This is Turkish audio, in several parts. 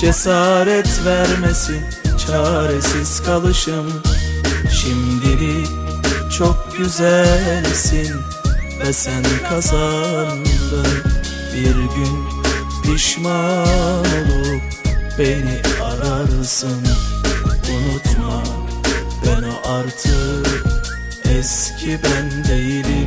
cesaret vermesin çaresiz kalışım. Şimdilik çok güzelsin ve sen kazandın. Bir gün pişman olup beni ararsın. Unutma ben o artık eski ben değilim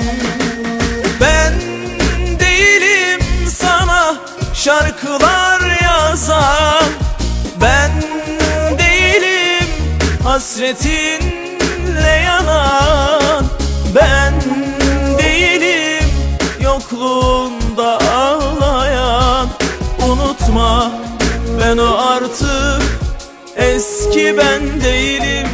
şarkılar yazan Ben değilim hasretinle yanan Ben değilim yokluğunda ağlayan. Unutma ben o artık eski ben değilim